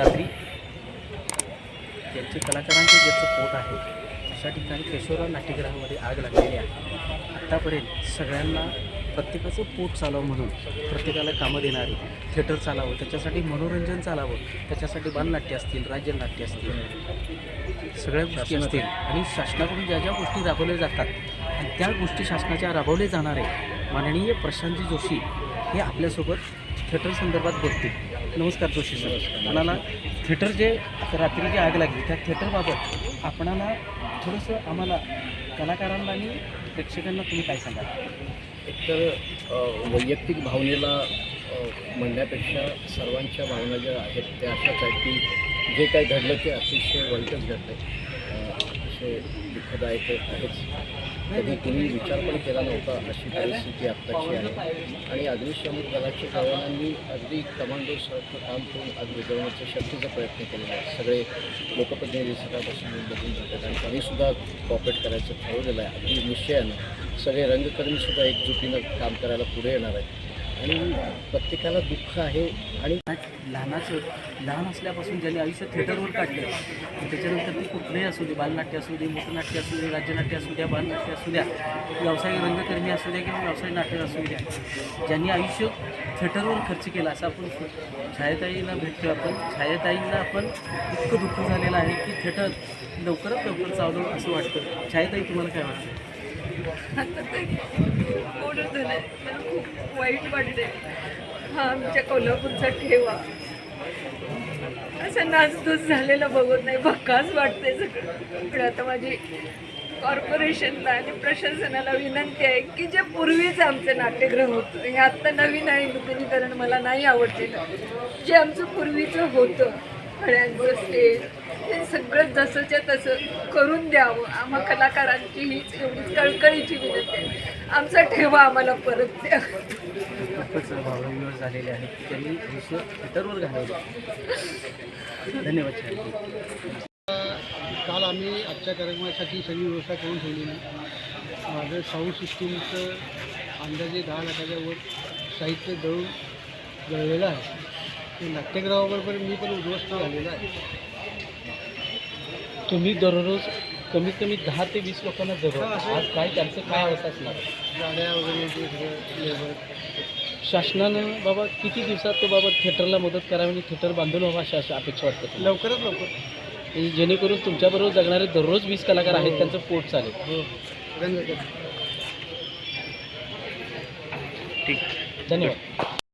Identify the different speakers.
Speaker 1: रात्री ज्यांचे कलाकारांचे ज्याचं पोट आहे अशा ठिकाणी केशवराव नाट्यगृहामध्ये आग लागलेली आहे. आत्तापर्यंत सगळ्यांना प्रत्येकाचं पोट चालावं म्हणून प्रत्येकाला कामं देणारे थिएटर चालावं त्याच्यासाठी मनोरंजन चालावं त्याच्यासाठी बालनाट्य असतील राज्यनाट्य असतील सगळ्या गोष्टी असतील. आणि शासनाकडून ज्या ज्या गोष्टी राबवल्या जातात आणि त्या गोष्टी शासनाच्या राबवले जाणारे माननीय प्रशांतजी जोशी हे आपल्यासोबत थिएटर संदर्भात बोलते. नमस्कार जोशी सर. आपणाला थिएटर जे रात्री जी आग लागली त्या थिएटरबाबत आपणाला थोडंसं आम्हाला कलाकारांना आणि प्रेक्षकांना तुम्ही काय सांगाल?
Speaker 2: एकतर वैयक्तिक भावनेला म्हणण्यापेक्षा सर्वांच्या भावना ज्या आहेत त्या अशाच आहेत की जे काय घडलं ते अतिशय वाईटच घडलं अतिशय दुःखदायक आहेच. कधी कुणी विचार पण केला नव्हता अशी परिस्थिती आत्ताची आहे. आणि अग्निशमन दलाच्या जवानांनी अगदी कमांडो सारखं काम करून आग विझवण्याचा शक्तीचा प्रयत्न केलेला आहे. सगळे लोकप्रतिनिधी सकाळपासून बघून जातात आणि त्यांनीसुद्धा कॉपरेट करायचं ठरवलेलं आहे. अगदी निश्चयानं सगळे रंगकर्मीसुद्धा एकजुटीनं काम करायला पुढे येणार आहेत. आणि प्रत्येकाला दुःख आहे आणि
Speaker 1: लहानाचं लहान असल्यापासून ज्यांनी आयुष्य थिएटरवर काढलं त्याच्यानंतर ती कुठलंही असू दे बालनाट्य असू दे मोठनाट्य असू दे राज्यनाट्य असू द्या बालनाट्य असू द्या व्यावसायिक रंगकर्मी असू द्या किंवा व्यावसायिक नाट्य असू द्या ज्यांनी आयुष्य थिएटरवर खर्च केला असं आपण छायाताईला भेटतो आपण. छायाताईंना आपण इतकं दुःख झालेलं आहे की थिएटर लवकरात लवकर चालू असं वाटतं. छायाताई तुम्हाला काय वाटतं?
Speaker 3: आता ते ओढत झालंय मला खूप वाईट वाटते हा आमच्या कोल्हापूरचा ठेवा. असं नाचधूस झालेलं बघत नाही. भक्काच वाटते सगळं. पण आता माझी कॉर्पोरेशनला आणि प्रशासनाला विनंती आहे की जे पूर्वीच आमचं नाट्यगृह होतं हे आत्ता नवीन आहे नूतनीकरण मला नाही आवडलेलं. जे आमचं पूर्वीचं होतं फळ्यांचं स्टेज हे सगळं जसंच्या तसं करून द्यावं. आम्हा कलाकारांची हीच एवढीच कळकळीची विनंती आहे. आमचा ठेवा आम्हाला परत द्या.
Speaker 1: खूपच झालेले आहेत की त्यांनी थिएटरवर घालवलं. धन्यवाद
Speaker 4: काल आम्ही आजच्या कार्यक्रमासाठी सगळी व्यवस्था करून ठेवलेली. माझं साऊंड सिस्टीमचं अंदाजे दहा लाखाच्या वर साहित्य दळून जळलेलं आहे. ते नाट्यगृहाबरोबर मी पण उद्ध्वस्त झालेला आहे.
Speaker 1: तुम्ही दररोज कमीत कमी दहा ते वीस लोकांना जगवता आज काय त्यांचं काय अवस्था असणार?
Speaker 4: गाड्या वगैरे सगळं
Speaker 1: शासनानं बाबा किती दिवसात तो बाबा थिएटरला मदत करावी आणि थिएटर बांधून व्हावं अशी अशी अपेक्षा वाटतं तुम्हाला?
Speaker 4: लवकरात लवकर.
Speaker 1: आणि जेणेकरून तुमच्याबरोबर जगणारे दररोज वीस कलाकार आहेत त्यांचं पोट चालेल.
Speaker 4: हो. रंग
Speaker 1: धन्यवाद.